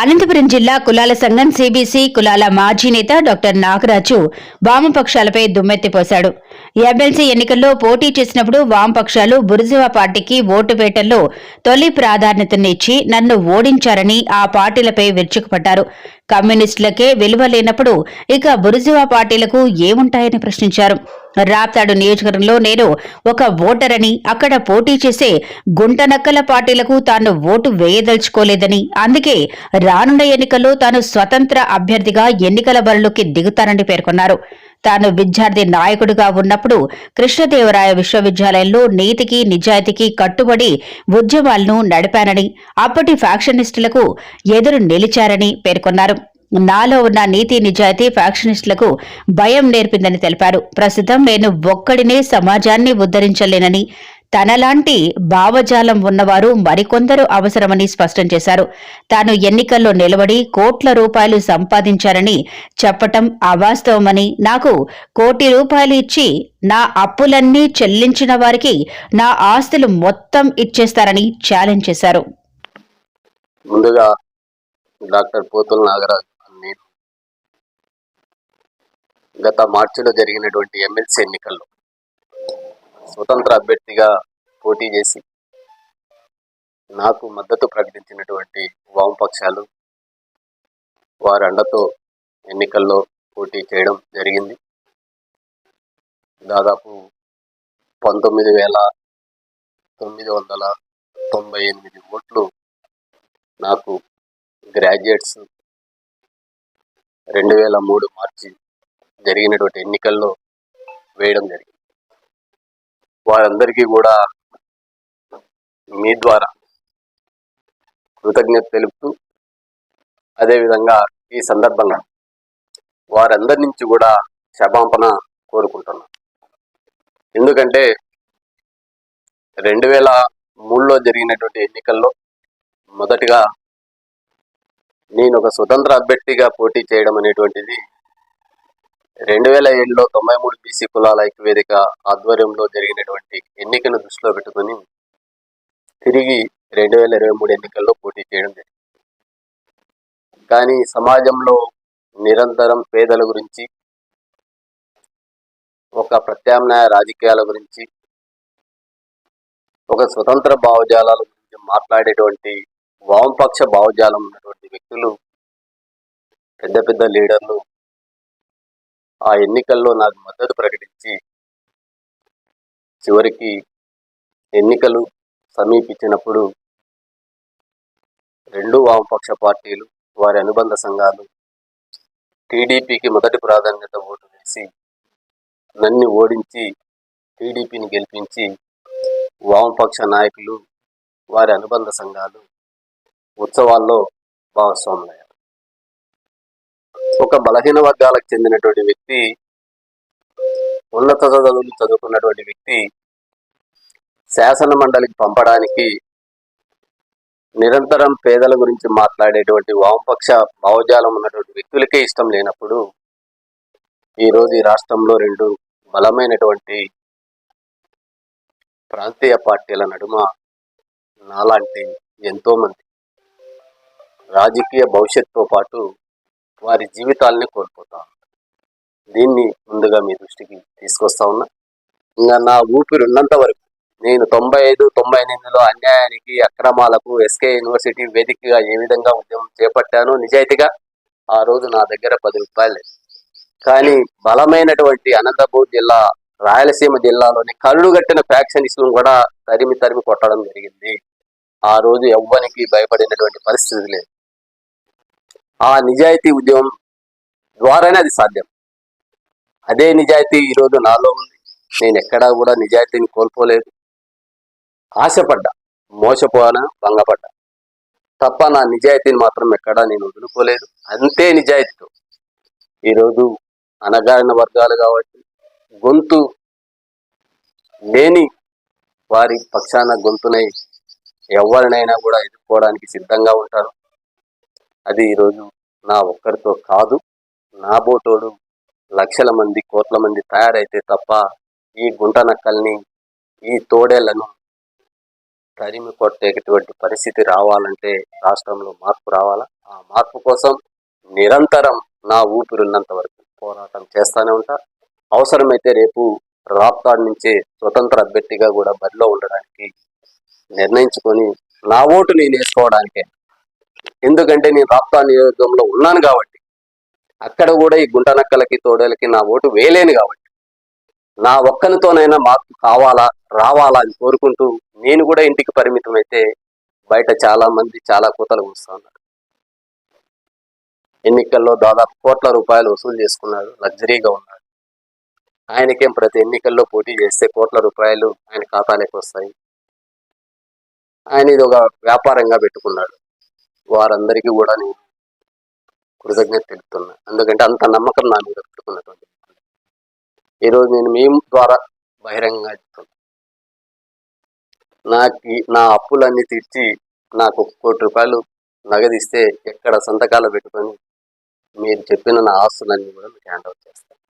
అనంతపురం జిల్లా కులాల సంఘం సిబిసి కులాల మాజీ నేత డాక్టర్ నాగరాజు వామపక్షాలపై దుమ్మెత్తిపోశాడు ఎమ్మెల్సీ ఎన్నికల్లో పోటీ చేసినప్పుడు వామపక్షాలు బురుజువా పార్టీకి ఓటు వేయటంలో తొలి ప్రాధాన్యతనిచ్చి నన్ను ఓడించారని ఆ పార్టీలపై విరుచుకుపడ్డారు. కమ్యూనిస్టులకే విలువ లేనప్పుడు ఇక బురుజువా పార్టీలకు ఏముంటాయని ప్రశ్నించారు. రాప్తాడు నియోజకవర్గంలో నేను ఒక ఓటరని అక్కడ పోటీ చేసే గుంటనక్కల పార్టీలకు తాను ఓటు వేయదలుచుకోలేదని. అందుకే రానున్న ఎన్నికల్లో తాను స్వతంత్ర అభ్యర్థిగా ఎన్నికల బరిలోకి దిగుతానని పేర్కొన్నారు. తాను విద్యార్థి నాయకుడిగా ఉన్నప్పుడు కృష్ణదేవరాయ విశ్వవిద్యాలయంలో నీతికి నిజాయితీకి కట్టుబడి ఉద్యమాలను నడిపానని అప్పటి ఫ్యాక్షనిస్టులకు ఎదురు నిలిచారని పేర్కొన్నారు. నాలో ఉన్న నీతి నిజాయితీ ఫ్యాక్షనిస్టులకు భయం నేర్పిందని తెలిపారు. ప్రస్తుతం నేను ఒక్కడినే సమాజాన్ని ఉద్ధరించలేనని తనలాంటి భావజాలం ఉన్నవారు మరికొందరు అవసరమని స్పష్టం చేశారు. తాను ఎన్నికల్లో నిలబడి కోట్ల రూపాయలు సంపాదించారని చెప్పటం అవాస్తవమని నాకు కోటి రూపాయలు ఇచ్చి నా అప్పులన్నీ చెల్లించిన వారికి నా ఆస్తులు మొత్తం ఇచ్చేస్తారని ఛాలెంజ్ చేశారు. ముందుగా డాక్టర్ పోతుల నాగరాజ్ అని నేను గత మార్చిలో జరిగినటువంటి ఎమ్మెల్సీ ఎన్నికల్లో స్వతంత్ర అభ్యర్థిగా పోటీ చేసి నాకు మద్దతు ప్రకటించినటువంటి వామపక్షాలు వారి అండతో ఎన్నికల్లో పోటీ చేయడం జరిగింది. దాదాపు పంతొమ్మిది వేల తొమ్మిది వందల తొంభై ఎనిమిది ఓట్లు నాకు గ్రాడ్యుయేట్స్ రెండు వేల మూడు మార్చి జరిగినటువంటి ఎన్నికల్లో వేయడం జరిగింది. వారందరికీ కూడా మీ ద్వారా కృతజ్ఞత తెలుపుతూ అదేవిధంగా ఈ సందర్భంగా వారందరి నుంచి కూడా క్షమాపణ కోరుకుంటున్నాను. ఎందుకంటే రెండు వేల మూడులో జరిగినటువంటి ఎన్నికల్లో మొదటిగా నేను ఒక స్వతంత్ర అభ్యర్థిగా పోటీ చేయడం అనేటువంటిది రెండు వేల ఏడులో తొంభై మూడు బీసీ కులాల ఐక్యవేదిక ఆధ్వర్యంలో జరిగినటువంటి ఎన్నికను దృష్టిలో పెట్టుకుని తిరిగి రెండు వేల ఇరవై మూడు ఎన్నికల్లో పోటీ చేయడం జరిగింది. కానీ సమాజంలో నిరంతరం పేదల గురించి ఒక ప్రత్యామ్నాయ రాజకీయాల గురించి ఒక స్వతంత్ర భావజాలాల గురించి మాట్లాడేటువంటి వామపక్ష భావజాలం ఉన్నటువంటి వ్యక్తులు పెద్ద పెద్ద లీడర్లు ఆ ఎన్నికల్లో నాకు మద్దతు ప్రకటించి చివరికి ఎన్నికలు సమీపించినప్పుడు రెండు వామపక్ష పార్టీలు వారి అనుబంధ సంఘాలు టీడీపీకి మొదటి ప్రాధాన్యత ఓటు వేసి నన్ను ఓడించి టీడీపీని గెలిపించి వామపక్ష నాయకులు వారి అనుబంధ సంఘాలు ఉత్సవాల్లో భాగస్వాములయ్యారు. ఒక బలహీన వర్గాలకు చెందినటువంటి వ్యక్తి ఉన్నత చదువులు చదువుకున్నటువంటి వ్యక్తి శాసన మండలికి పంపడానికి నిరంతరం పేదల గురించి మాట్లాడేటువంటి వామపక్ష భావజాలం ఉన్నటువంటి వ్యక్తులకే ఇష్టం లేనప్పుడు ఈరోజు ఈ రాష్ట్రంలో రెండు బలమైనటువంటి ప్రాంతీయ పార్టీల నడుమ నాలాంటి ఎంతోమంది. రాజకీయ భవిష్యత్తుతో పాటు వారి జీవితాలని కోల్పోతా దీన్ని ముందుగా మీ దృష్టికి తీసుకొస్తా ఉన్నా. ఇంకా నా ఊపిరి ఉన్నంత వరకు నేను తొంభై ఐదు తొంభై ఎనిమిదిలో అన్యాయానికి అక్రమాలకు ఎస్కే యూనివర్సిటీ వేదికగా ఏ విధంగా ఉద్యమం చేపట్టానో నిజాయితీగా ఆ రోజు నా దగ్గర పది రూపాయలు కానీ బలమైనటువంటి అనంతపూర్ జిల్లా రాయలసీమ జిల్లాలోని కళ్ళు కట్టిన ఫ్యాక్షనిస్టులను కూడా తరిమి తరిమి కొట్టడం జరిగింది. ఆ రోజు ఎవ్వనికి భయపడినటువంటి పరిస్థితి లేదు. ఆ నిజాయితీ ఉద్యమం ద్వారానే అది సాధ్యం. అదే నిజాయితీ ఈరోజు నాలో ఉంది. నేను ఎక్కడా కూడా నిజాయితీని కోల్పోలేదు. ఆశపడ్డా మోసపోనా భంగపడ్డా. తప్ప నా నిజాయితీని మాత్రం ఎక్కడా నేను వదులుకోలేదు. అంతే నిజాయితీతో ఈరోజు అనగారిన వర్గాలు కాబట్టి గొంతు లేని వారి పక్షాన గొంతునై ఎవరినైనా కూడా ఎదుర్కోవడానికి సిద్ధంగా ఉంటారు. అది ఈరోజు నా ఒక్కరితో కాదు. నా బోటోడు లక్షల మంది కోట్ల మంది తయారైతే తప్ప ఈ గుంట నక్కల్ని ఈ తోడేళ్ళను తరిమి కొట్టేటువంటి పరిస్థితి రావాలంటే రాష్ట్రంలో మార్పు రావాలా? ఆ మార్పు కోసం నిరంతరం నా ఊపిరున్నంత వరకు పోరాటం చేస్తానే ఉంటా. అవసరమైతే రేపు రాప్తాడ్ నుంచే స్వతంత్ర అభ్యర్థిగా కూడా బరిలో ఉండడానికి నిర్ణయించుకొని నా ఓటు నేను వేసుకోవడానికే ఎందుకంటే నేను రాప్తా నియోజకవర్గంలో ఉన్నాను కాబట్టి. అక్కడ కూడా ఈ గుంటనక్కలకి తోడేలకి నా ఓటు వేయలేను కాబట్టి. నా ఒక్కనితోనైనా మాకు కావాలా రావాలా అని కోరుకుంటూ నేను కూడా ఇంటికి పరిమితం అయితే బయట చాలా మంది చాలా కూతలు కూస్తూ ఉన్నారు. ఎన్నికల్లో దాదాపు కోట్ల రూపాయలు వసూలు చేసుకున్నాడు లగ్జరీగా ఉన్నాడు. ఆయనకేం ప్రతి ఎన్నికల్లో పోటీ చేస్తే కోట్ల రూపాయలు ఆయన ఖాతాలోకి వస్తాయి. ఆయన ఇది ఒక వ్యాపారంగా పెట్టుకున్నాడు. వారందరికీ కూడా నేను కృతజ్ఞత తెలుపుతున్నా. ఎందుకంటే అంత నమ్మకం నా మీద పెట్టుకున్నటువంటి ఈరోజు నేను మీ ద్వారా బహిరంగంగా చెప్తున్నా. నాకు నా అప్పులన్నీ తీర్చి నాకు ఒక కోటి రూపాయలు నగదిస్తే ఎక్కడ సంతకాలు పెట్టుకొని మీరు చెప్పిన నా ఆస్తులన్నీ కూడా మీకు హ్యాండ్ ఓవర్ చేస్తాను